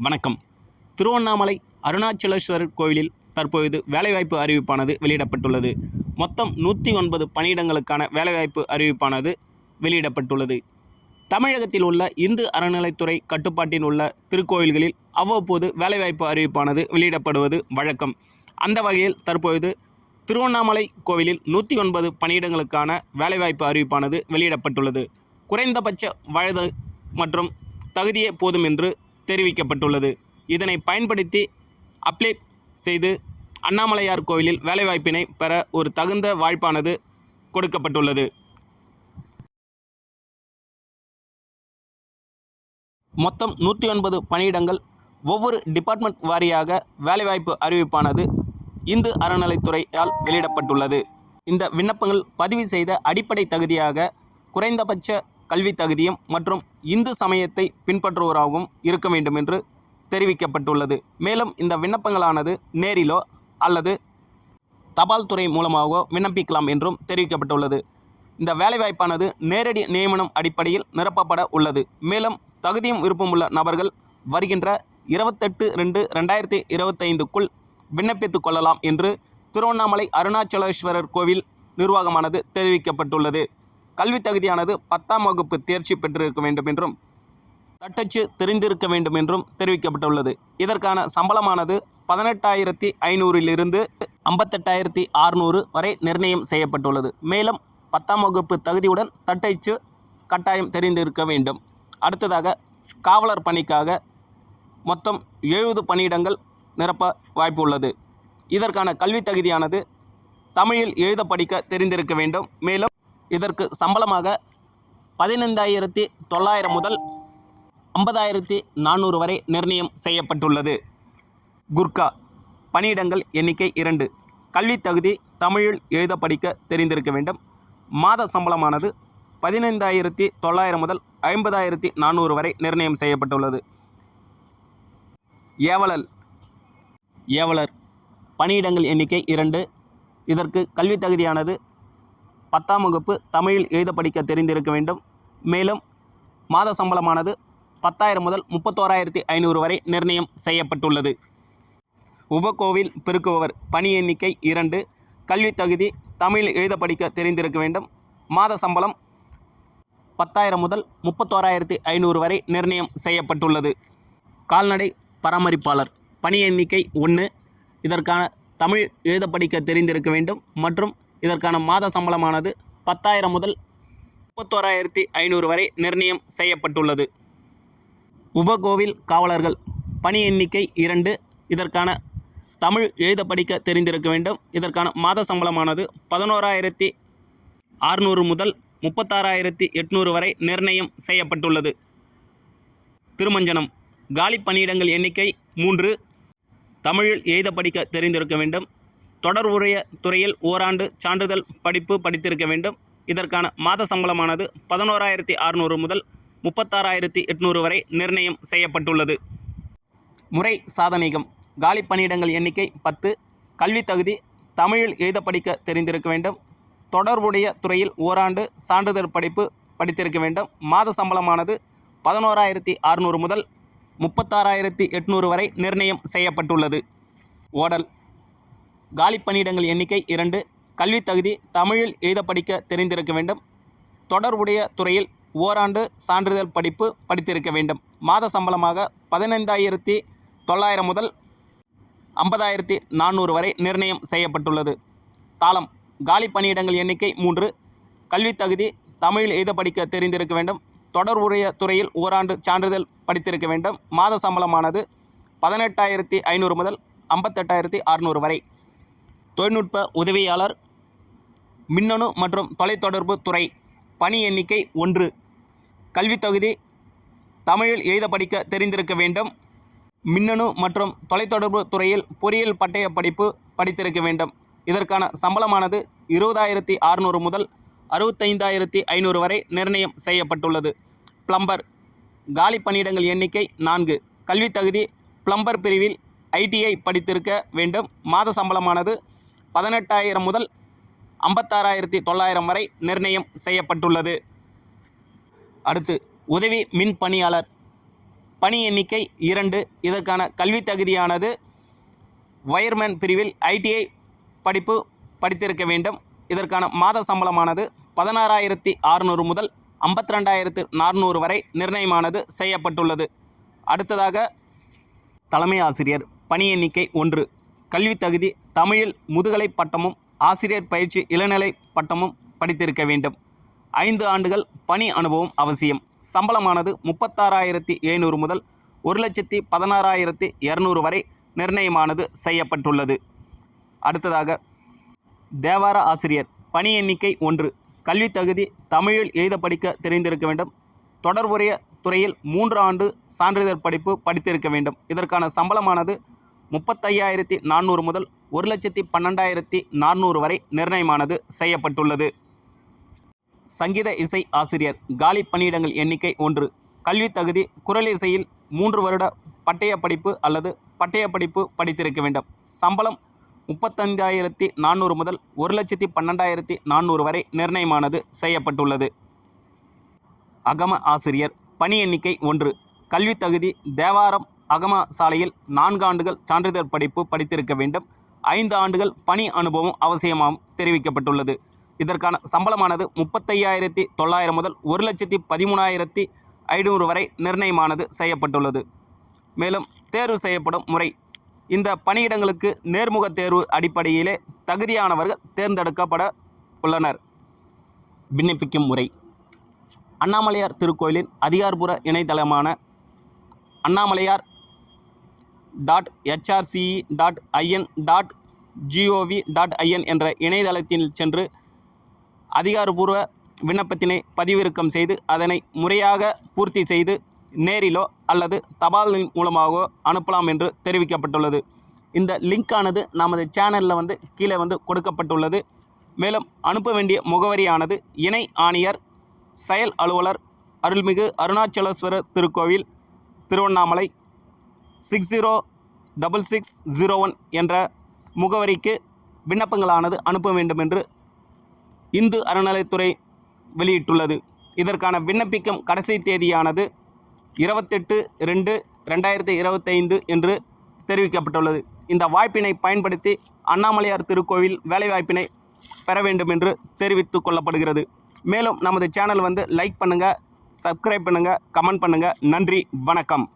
வணக்கம். திருவண்ணாமலை அருணாச்சலேஸ்வரர் கோவிலில் தற்பொழுது வேலைவாய்ப்பு அறிவிப்பானது வெளியிடப்பட்டுள்ளது. மொத்தம் நூற்றி ஒன்பது பணியிடங்களுக்கான வேலைவாய்ப்பு அறிவிப்பானது வெளியிடப்பட்டுள்ளது. தமிழகத்தில் உள்ள இந்து அறநிலைத்துறை கட்டுப்பாட்டில் உள்ள திருக்கோயில்களில் அவ்வப்போது வேலைவாய்ப்பு அறிவிப்பானது வெளியிடப்படுவது வழக்கம். அந்த வகையில் தற்பொழுது திருவண்ணாமலை கோவிலில் நூற்றி ஒன்பது பணியிடங்களுக்கான வேலைவாய்ப்பு அறிவிப்பானது வெளியிடப்பட்டுள்ளது. குறைந்தபட்ச வயது மற்றும் தகுதியே போதும் என்று தெரிவிக்கப்பட்டுள்ளது. இதனை பயன்படுத்தி அப்ளை செய்து அண்ணாமலையார் கோவிலில் வேலைவாய்ப்பினை பெற ஒரு தகுந்த வாய்ப்பானது கொடுக்கப்பட்டுள்ளது. மொத்தம் நூற்றி ஒன்பது பணியிடங்கள் ஒவ்வொரு டிபார்ட்மெண்ட் வாரியாக வேலைவாய்ப்பு அறிவிப்பானது இந்து அறநிலைத்துறையால் வெளியிடப்பட்டுள்ளது. இந்த விண்ணப்பங்கள் பதிவு செய்த அடிப்படை தகுதியாக குறைந்தபட்ச கல்வி தகுதியும் மற்றும் இந்து சமயத்தை பின்பற்றுவோராகவும் இருக்க வேண்டும் என்று தெரிவிக்கப்பட்டுள்ளது. மேலும் இந்த விண்ணப்பங்களானது நேரிலோ அல்லது தபால் துறை மூலமாகவோ விண்ணப்பிக்கலாம் என்றும் தெரிவிக்கப்பட்டுள்ளது. இந்த வேலைவாய்ப்பானது நேரடி நியமனம் அடிப்படையில் நிரப்பப்பட உள்ளது. மேலும் தகுதியும் விருப்பமுள்ள நபர்கள் வருகின்ற இருபத்தெட்டு ரெண்டு ரெண்டாயிரத்தி இருபத்தைந்துக்குள் விண்ணப்பித்துக் கொள்ளலாம் என்று திருவண்ணாமலை அருணாச்சலேஸ்வரர் கோவில் நிர்வாகமானது தெரிவிக்கப்பட்டுள்ளது. கல்வி தகுதியானது பத்தாம் வகுப்பு தேர்ச்சி பெற்றிருக்க வேண்டும் என்றும் தட்டச்சு தெரிந்திருக்க வேண்டும் என்றும் தெரிவிக்கப்பட்டுள்ளது. இதற்கான சம்பளமானது பதினெட்டாயிரத்தி ஐநூறிலிருந்து ஐம்பத்தெட்டாயிரத்தி அறுநூறு வரை நிர்ணயம் செய்யப்பட்டுள்ளது. மேலும் பத்தாம் வகுப்பு தகுதியுடன் தட்டச்சு கட்டாயம் தெரிந்திருக்க வேண்டும். அடுத்ததாக காவலர் பணிக்காக மொத்தம் எழுபது பணியிடங்கள் நிரப்ப வாய்ப்பு உள்ளது இதற்கான கல்வி தகுதியானது தமிழில் எழுத படிக்க தெரிந்திருக்க வேண்டும். மேலும் இதற்கு சம்பளமாக பதினைந்தாயிரத்தி தொள்ளாயிரம் முதல் ஐம்பதாயிரத்தி நானூறு வரை நிர்ணயம் செய்யப்பட்டுள்ளது. குர்கா பணியிடங்கள் எண்ணிக்கை இரண்டு. கல்வி தகுதி தமிழில் எழுத படிக்க தெரிந்திருக்க வேண்டும். மாத சம்பளமானது பதினைந்தாயிரத்தி தொள்ளாயிரம் முதல் ஐம்பதாயிரத்தி நானூறு வரை நிர்ணயம் செய்யப்பட்டுள்ளது. ஏவலல் ஏவலர் பணியிடங்கள் எண்ணிக்கை இரண்டு. இதற்கு கல்வி தகுதியானது பத்தாம் வகுப்பு தமிழில் எழுத படிக்க தெரிந்திருக்க வேண்டும். மேலும் மாத சம்பளமானது பத்தாயிரம் முதல் முப்பத்தோராயிரத்தி ஐநூறு வரை நிர்ணயம் செய்யப்பட்டுள்ளது. உபகோவில் பெருக்குபவர் பணி எண்ணிக்கை இரண்டு. கல்வி தகுதி தமிழில் எழுத படிக்க தெரிந்திருக்க வேண்டும். மாத சம்பளம் பத்தாயிரம் முதல் முப்பத்தோராயிரத்தி ஐநூறு வரை நிர்ணயம் செய்யப்பட்டுள்ளது. கால்நடை பராமரிப்பாளர் பணி எண்ணிக்கை ஒன்று. இதற்கான தமிழ் எழுத படிக்க தெரிந்திருக்க வேண்டும் மற்றும் இதற்கான மாத சம்பளமானது பத்தாயிரம் முதல் முப்பத்தோராயிரத்தி ஐநூறு வரை நிர்ணயம் செய்யப்பட்டுள்ளது. உபகோவில் காவலர்கள் பணி எண்ணிக்கை இரண்டு. இதற்கான தமிழ் எழுத படிக்க தெரிந்திருக்க வேண்டும். இதற்கான மாத சம்பளமானது பதினோராயிரத்தி அறுநூறு முதல் முப்பத்தாறாயிரத்தி எட்நூறு வரை நிர்ணயம் செய்யப்பட்டுள்ளது. திருமஞ்சனம் காலி பணியிடங்கள் எண்ணிக்கை மூன்று. தமிழில் எழுத படிக்க தெரிந்திருக்க வேண்டும். தொடர்புடைய துறையில் ஓராண்டு சான்றிதழ் படிப்பு படித்திருக்க வேண்டும். இதற்கான மாத சம்பளமானது பதினோராயிரத்தி அறுநூறு முதல் முப்பத்தாறாயிரத்தி எட்நூறு வரை நிர்ணயம் செய்யப்பட்டுள்ளது. முறை சாதனைகம். காலி பணியிடங்கள் எண்ணிக்கை பத்து. கல்வி தகுதி தமிழில் எழுத படிக்க தெரிந்திருக்க வேண்டும். தொடர்புடைய துறையில் ஓராண்டு சான்றிதழ் படிப்பு படித்திருக்க வேண்டும். மாத சம்பளமானது பதினோராயிரத்தி அறுநூறு முதல் முப்பத்தாறாயிரத்தி எட்நூறு வரை நிர்ணயம் செய்யப்பட்டுள்ளது. ஓடல். காலி பணியிடங்கள் எண்ணிக்கை இரண்டு. கல்வி தகுதி தமிழில் எழுத படிக்க தெரிந்திருக்க வேண்டும். தொடர்புடைய துறையில் ஓராண்டு சான்றிதழ் படிப்பு படித்திருக்க வேண்டும். மாத சம்பளமாக பதினைந்தாயிரத்தி தொள்ளாயிரம் முதல் ஐம்பதாயிரத்தி நானூறு வரை நிர்ணயம் செய்யப்பட்டுள்ளது. தாளம். காலி பணியிடங்கள் எண்ணிக்கை மூன்று. கல்வி தகுதி தமிழில் எழுத படிக்க தெரிந்திருக்க வேண்டும். தொடர்புடைய துறையில் ஓராண்டு சான்றிதழ் படித்திருக்க வேண்டும். மாத சம்பளமானது பதினெட்டாயிரத்தி ஐநூறு முதல் ஐம்பத்தெட்டாயிரத்தி அறுநூறு வரை. தொழில்நுட்ப உதவியாளர் மின்னணு மற்றும் தொலைத்தொடர்பு துறை பணி எண்ணிக்கை ஒன்று. கல்வித் தகுதி தமிழில் எழுத படிக்க தெரிந்திருக்க வேண்டும். மின்னணு மற்றும் தொலைத்தொடர்பு துறையில் பொறியியல் பட்டய படிப்பு படித்திருக்க வேண்டும். இதற்கான சம்பளமானது இருபதாயிரத்தி அறுநூறு முதல் அறுபத்தைந்தாயிரத்தி ஐநூறு வரை நிர்ணயம் செய்யப்பட்டுள்ளது. பிளம்பர் காலி பணியிடங்கள் எண்ணிக்கை நான்கு. கல்வித் தகுதி பிளம்பர் பிரிவில் ஐடிஐ படித்திருக்க வேண்டும். மாத சம்பளமானது பதினெட்டாயிரம் முதல் ஐம்பத்தாறாயிரத்தி தொள்ளாயிரம் வரை நிர்ணயம் செய்யப்பட்டுள்ளது. அடுத்து உதவி மின் பணியாளர். பணி எண்ணிக்கை இரண்டு. இதற்கான கல்வி தகுதியானது வயர்மேன் பிரிவில் ஐடிஐ படிப்பு படித்திருக்க வேண்டும். இதற்கான மாத சம்பளமானது பதினாறாயிரத்தி அறுநூறு முதல் ஐம்பத்தி ரெண்டாயிரத்து நானூறு வரை நிர்ணயமானது செய்யப்பட்டுள்ளது. அடுத்ததாக தலைமை ஆசிரியர். பணி எண்ணிக்கை ஒன்று. கல்வி தகுதி தமிழில் முதுகலை பட்டமும் ஆசிரியர் பயிற்சி இளநிலை பட்டமும் படித்திருக்க வேண்டும். ஐந்து ஆண்டுகள் பணி அனுபவம் அவசியம். சம்பளமானது முப்பத்தாறாயிரத்தி எழுநூறு முதல் ஒரு லட்சத்தி பதினாறாயிரத்தி இரநூறு வரை நிர்ணயமானது செய்யப்பட்டுள்ளது. அடுத்ததாக தேவார ஆசிரியர் பணி எண்ணிக்கை ஒன்று. கல்வி தகுதி தமிழில் எழுத படிக்க தெரிந்திருக்க வேண்டும். தொடர்புடைய துறையில் மூன்று ஆண்டு சான்றிதழ் படிப்பு படித்திருக்க வேண்டும். இதற்கான சம்பளமானது முப்பத்தையாயிரத்தி நானூறு முதல் ஒரு லட்சத்தி பன்னெண்டாயிரத்தி நானூறு வரை நிர்ணயமானது செய்யப்பட்டுள்ளது. சங்கீத இசை ஆசிரியர் காலி பணியிடங்கள் எண்ணிக்கை ஒன்று. கல்வி தகுதி குரல் இசையில் மூன்று வருட பட்டய படிப்பு அல்லது பட்டய படிப்பு படித்திருக்க வேண்டும். சம்பளம் முப்பத்தஞ்சாயிரத்தி நானூறு முதல் ஒரு லட்சத்தி பன்னெண்டாயிரத்தி நானூறு வரை நிர்ணயமானது செய்யப்பட்டுள்ளது. அகம ஆசிரியர் பணி எண்ணிக்கை ஒன்று. கல்வி தகுதி தேவாரம் அகம சாலையில் நான்கு ஆண்டுகள் சான்றிதழ் படிப்பு படித்திருக்க வேண்டும். ஐந்து ஆண்டுகள் பணி அனுபவம் அவசியமாகவும் தெரிவிக்கப்பட்டுள்ளது. இதற்கான சம்பளமானது முப்பத்தையாயிரத்தி தொள்ளாயிரம் முதல் ஒரு லட்சத்தி பதிமூணாயிரத்தி ஐநூறு வரை நிர்ணயமானது செய்யப்பட்டுள்ளது. மேலும் தேர்வு செய்யப்படும் முறை. இந்த பணியிடங்களுக்கு நேர்முக தேர்வு அடிப்படையிலே தகுதியானவர்கள் தேர்ந்தெடுக்கப்பட உள்ளனர். விண்ணப்பிக்கும் முறை. அண்ணாமலையார் திருக்கோயிலின் அதிகாரப்பூர்வ இணையதளமான Annamalaiyar dot HRCE dot IN dot GOV dot IN என்ற இணையதளத்தில் சென்று அதிகாரபூர்வ விண்ணப்பத்தினை பதிவிறக்கம் செய்து அதனை முறையாக பூர்த்தி செய்து நேரிலோ அல்லது தபாலின் மூலமாகவோ அனுப்பலாம் என்று தெரிவிக்கப்பட்டுள்ளது. இந்த லிங்கானது நமது சேனலில் வந்து கீழே வந்து கொடுக்கப்பட்டுள்ளது. மேலும் அனுப்ப வேண்டிய முகவரியானது இணை ஆணையர் செயல் அலுவலர் அருள்மிகு அருணாச்சலேஸ்வரர் திருக்கோவில் Tiruvannamalai six zero double six zero one என்ற முகவரிக்கு விண்ணப்பங்களானது அனுப்ப வேண்டும் என்று இந்து அறநிலைத்துறை வெளியிட்டுள்ளது. இதற்கான விண்ணப்பிக்கும் கடைசி தேதியானது இருபத்தெட்டு ரெண்டு ரெண்டாயிரத்தி இருபத்தைந்து என்று தெரிவிக்கப்பட்டுள்ளது. இந்த வாய்ப்பினை பயன்படுத்தி அண்ணாமலையார் திருக்கோவில் வேலைவாய்ப்பினை பெற வேண்டும் என்று தெரிவித்துக் கொள்ளப்படுகிறது. மேலும் நமது சேனல் வந்து லைக் பண்ணுங்கள் சப்ஸ்கிரைப் பண்ணுங்கள் கமெண்ட் பண்ணுங்கள் நன்றி வணக்கம்.